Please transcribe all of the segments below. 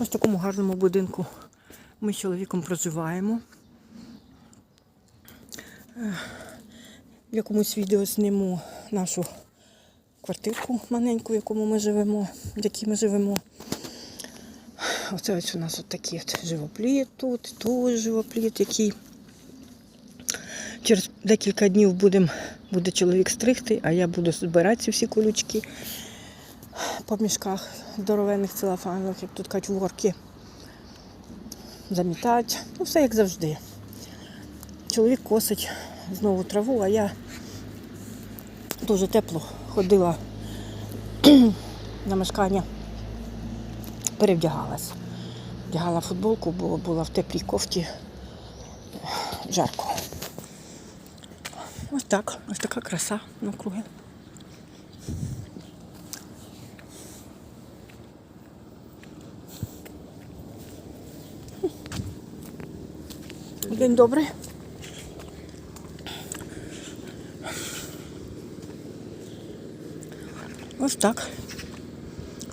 Ось в такому гарному будинку ми з чоловіком проживаємо. Е, В якомусь відео зніму нашу квартирку маленьку, в якому ми живемо, в якій ми живемо. Оце ось у нас от такий от живопліт тут, тут живопліт, який через декілька днів будем, буде чоловік стригти, а я буду збирати ці всі колючки по мішках здоровенних целофанових, як тут кажуть, ворки. Замітати. Ну, все як завжди. Чоловік косить знову траву, а я дуже тепло ходила на мешкання, перевдягалась. Вдягала футболку, бо була в теплій кофті жарко. Ось так, ось така краса навкруги. День добрий. Ось так.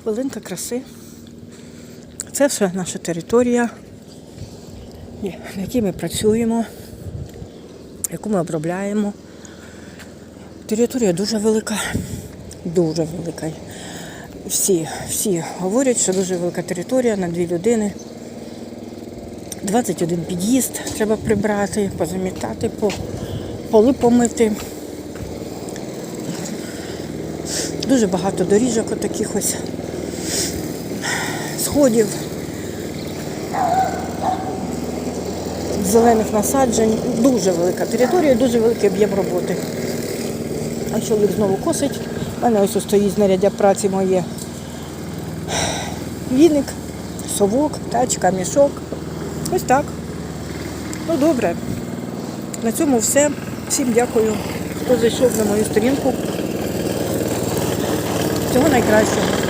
Хвилинка краси. Це все наша територія, на якій ми працюємо, яку ми обробляємо. Територія дуже велика, дуже велика. Всі, всі говорять, що дуже велика територія на дві людини. 21 під'їзд треба прибрати, позамітати, поли помити. Дуже багато доріжок отаких ось сходів, зелених насаджень. Дуже велика територія, дуже великий об'єм роботи. А чоловік знову косить. У мене ось стоїть знаряддя праці моє. Віник, совок, тачка, мішок. Ось так. Ну добре. На цьому все. Всім дякую, хто зайшов на мою сторінку. Всього найкращого.